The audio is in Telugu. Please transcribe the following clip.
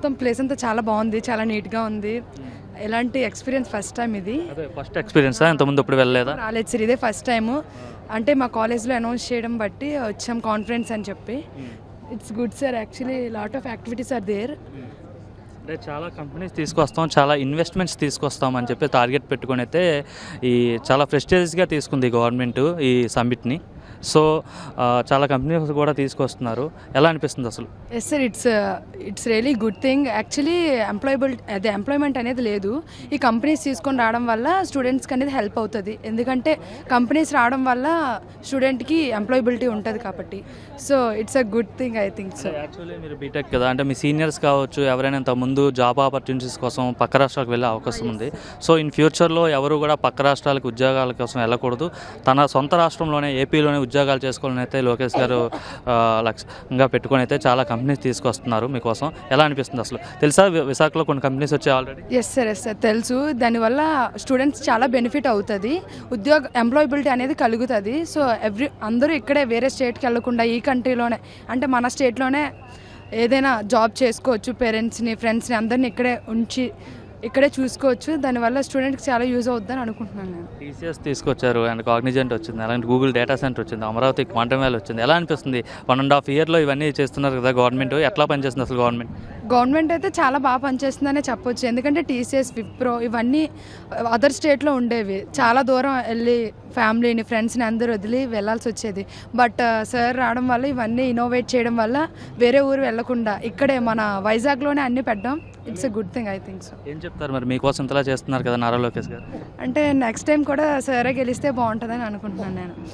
మొత్తం ప్లేస్ అంతా చాలా బాగుంది చాలా నీట్గా ఉంది. ఎలాంటి ఎక్స్పీరియన్స్ ఫస్ట్ టైం ఇది? ఫస్ట్ ఎక్స్పీరియన్సా ఇంతకుముందు ఇప్పుడు వెళ్ళలేదా? రాలేదు సార్ ఇదే ఫస్ట్ టైము అంటే మా కాలేజ్లో అనౌన్స్ చేయడం బట్టి వచ్చాం కాన్ఫరెన్స్ అని చెప్పి. It's good sir actually lot of activities are there అంటే చాలా కంపెనీస్ తీసుకొస్తాం చాలా ఇన్వెస్ట్మెంట్స్ తీసుకొస్తాం అని చెప్పి టార్గెట్ పెట్టుకొని అయితే ఈ చాలా ప్రెస్టేజ్గా తీసుకుంది గవర్నమెంట్ ఈ సమ్మిట్ని సో చాలా కంపెనీస్ కూడా తీసుకొస్తున్నారు. ఎలా అనిపిస్తుంది అసలు? Yes sir it's it's really good thing actually employable అదే ఎంప్లాయ్మెంట్ అనేది లేదు. ఈ కంపెనీస్ తీసుకొని రావడం వల్ల స్టూడెంట్స్కి అనేది హెల్ప్ అవుతుంది. ఎందుకంటే కంపెనీస్ రావడం వల్ల స్టూడెంట్కి ఎంప్లాయబిలిటీ ఉంటుంది కాబట్టి. So it's a good thing I think so actually మీరు బీటెక్ కదా అంటే మీ సీనియర్స్ కావచ్చు ఎవరైనా ఇంత ముందు జాబ్ ఆపర్చునిటీస్ కోసం పక్క రాష్ట్రాలకు వెళ్ళే అవకాశం ఉంది. సో ఇన్ ఫ్యూచర్లో ఎవరు కూడా పక్క రాష్ట్రాలకు ఉద్యోగాల కోసం వెళ్ళకూడదు. తన సొంత రాష్ట్రంలోనే ఏపీలోనే ఉద్యోగాలు చేసుకోవాలని అయితే లోకేష్ గారు లక్ష్యంగా పెట్టుకొని అయితే చాలా కంపెనీస్ తీసుకొస్తున్నారు మీకోసం. ఎలా అనిపిస్తుంది అసలు? తెలుసా విశాఖలో కొన్ని కంపెనీస్ వచ్చాయి already yes sir yes sir తెలుసు. దానివల్ల స్టూడెంట్స్ చాలా బెనిఫిట్ అవుతుంది. ఉద్యోగ ఎంప్లాయబిలిటీ అనేది కలుగుతుంది. సో ఎవ్రీ అందరూ ఇక్కడే వేరే స్టేట్కి వెళ్ళకుండా ఈ కంట్రీలోనే అంటే మన స్టేట్లోనే ఏదైనా జాబ్ చేసుకోవచ్చు పేరెంట్స్ని ఫ్రెండ్స్ని అందరిని ఇక్కడే ఉంచి ఇక్కడే చూసుకోవచ్చు. దానివల్ల స్టూడెంట్కి చాలా యూజ్ అవుతుందని అనుకుంటున్నాను నేను. టీసీఎస్ తీసుకొచ్చారు. అండ్ కాగ్నిజెంట్ వచ్చింది. అలాంటి గూగుల్ డేటా సెంటర్ వచ్చింది. అమరావతి క్వాంటమ్ వ్యాలీ వచ్చింది. ఎలా అనిపిస్తుంది? వన్ అండ్ హాఫ్ ఇయర్లో ఇవన్నీ చేస్తున్నారు కదా గవర్నమెంట్. ఎట్లా పనిచేస్తుంది అసలు గవర్నమెంట్? గవర్నమెంట్ అయితే చాలా బాగా పనిచేస్తుందనే చెప్పొచ్చు. ఎందుకంటే టీసీఎస్ విప్రో ఇవన్నీ అదర్ స్టేట్లో ఉండేవి. చాలా దూరం వెళ్ళి ఫ్యామిలీని ఫ్రెండ్స్ని అందరూ వదిలి వెళ్ళాల్సి వచ్చేది. బట్ సార్ రావడం వల్ల ఇవన్నీ ఇన్నోవేట్ చేయడం వల్ల వేరే ఊరు వెళ్ళకుండా ఇక్కడే మన వైజాగ్లోనే అన్ని పెట్టడం it's a good thing I think so ఏం చెప్తారు మరి? మీకోసం ఇంతలా చేస్తున్నారు కదా నారా లోకేష్ గారు? అంటే నెక్స్ట్ టైం కూడా సరే గెలిస్తే బాగుంటుందని అనుకుంటున్నాను నేను.